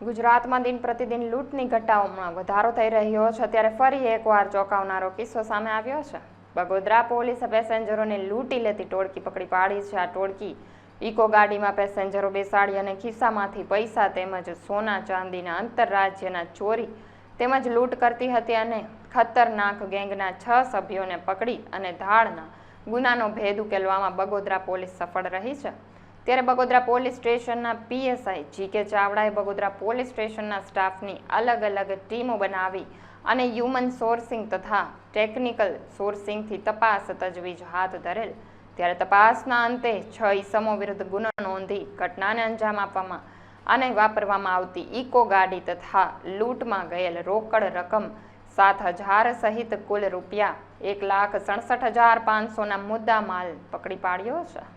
ગુજરાતમાં દિન પ્રતિદિન લૂંટની ઘટનાઓમાં વધારો થઈ રહ્યો છે. ત્યારે ફરી એકવાર ચોંકાવનારો કિસ્સો સામે આવ્યો છે. બગોદરા પોલીસે પેસેન્જરોને લૂંટી લેતી ટોળકી પકડી પાડી છે. આ ટોળકી ઇકો ગાડીમાં પેસેન્જરો બેસાડી અને ખિસ્સામાંથી પૈસા તેમજ સોના, ચાંદીના, આંતરરાજ્યના ચોરી તેમજ લૂંટ કરતી હતી અને ખતરનાક ગેંગના છ સભ્યોને પકડી અને ધાડના ગુનાનો ભેદ ઉકેલવામાં બગોદરા પોલીસ સફળ રહી છે. ત્યારે બગોદરા પોલીસ સ્ટેશનના પીએસઆઈ જી કે ચાવડાએ બગોદરા પોલીસ સ્ટેશનના સ્ટાફની અલગ અલગ ટીમો બનાવી અને હ્યુમન સોર્સિંગ તથા ટેકનિકલ સોર્સિંગથી તપાસ તજવીજ હાથ ધરેલ. ત્યારે તપાસના અંતે છ ઈસમો વિરુદ્ધ ગુનો નોંધી ઘટનાને અંજામ આપવામાં અને વાપરવામાં આવતી ઇકો ગાડી તથા લૂંટમાં ગયેલ રોકડ રકમ સાત હજાર સહિત કુલ રૂપિયા એક લાખ સડસઠ હજાર પાંચસોના મુદ્દા માલ પકડી પાડ્યો છે.